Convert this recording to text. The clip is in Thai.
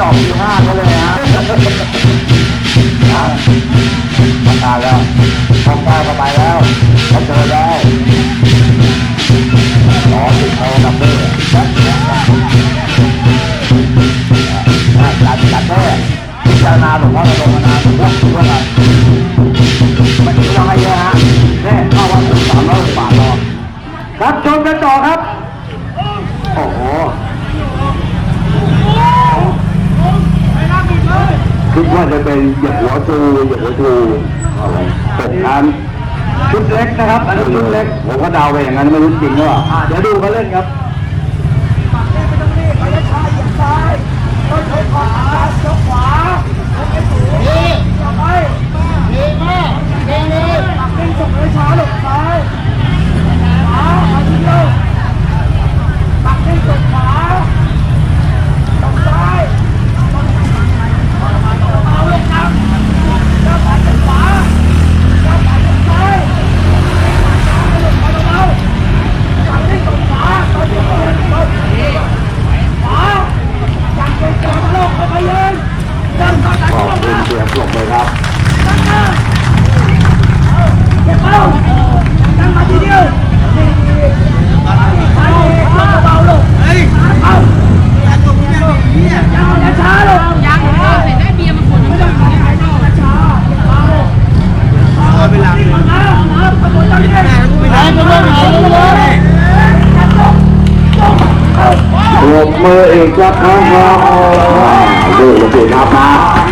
ออกที่ห้าก็เลยฮะนะทำงานแล้วทำงานก็ไปแล้วเขาเจอแล้วขอติดเอาดับเบิ้ลจัดจัดจัดแน่พิจารณาหลวงพ่อระดมมานานวัดตัวอะไรไม่ต้องให้เยอะฮะแน่เข้าวัดถึงสามร้อยบาทรอรับชมกันต่อครับ โอ้โห คิด ว่าจะเป็นเหยียบหัวตูเหยียบหัวตูอะไรตกน้ำชุดเล็กนะครับ อันนี้ชุดเล็ก ผมก็เดาไปอย่างนั้นไม่รู้จริงว่าเดี๋ยวดูเขาเล่นครับ ขอบคุณเสียงปรบเลยครับ ยังเห็นได้เบียร์มาคนนึง ปรบมืออีกสักครั้งครับดูลูกศิษย์ครับนะ